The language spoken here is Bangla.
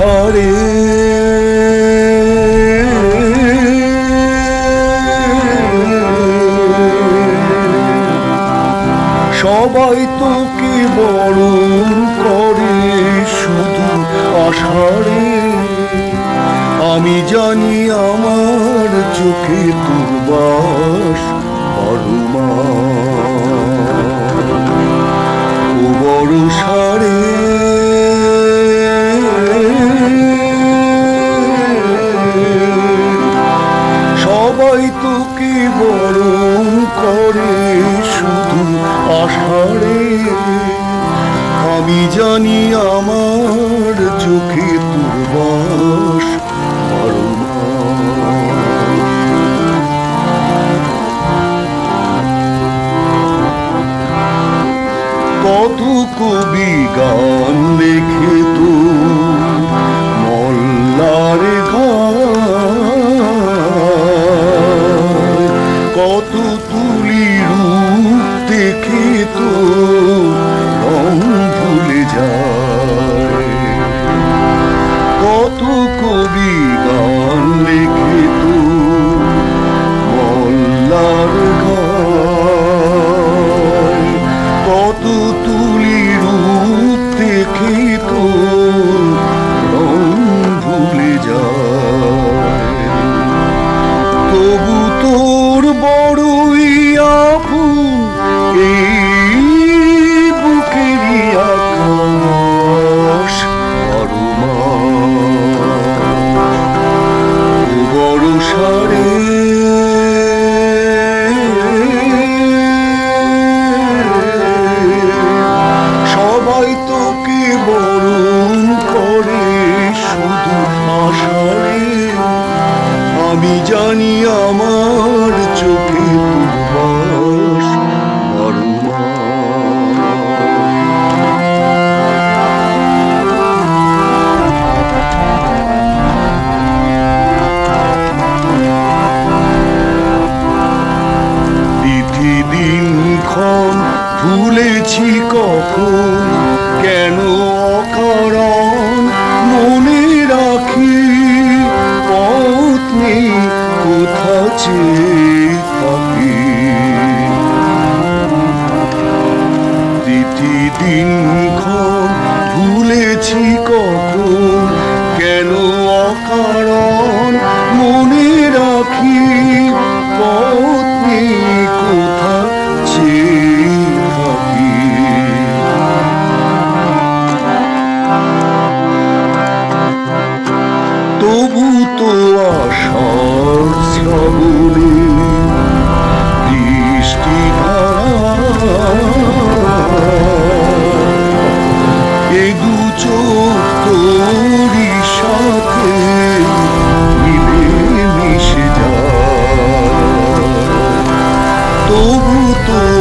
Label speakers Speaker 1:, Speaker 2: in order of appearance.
Speaker 1: ঘরে। সবাই তোকে বরণ করে শুধু আষাঢ়ে আমি জানি আমার চোখে দুর্বাস অরুমা। বড় বড় tu comigo কাছেই থাকি তিথি দিন ভুলেছি কখন ফাগুনে বৃষ্টি এগু চোখ তোরি সাথে মিলে মিশে যা তবু তো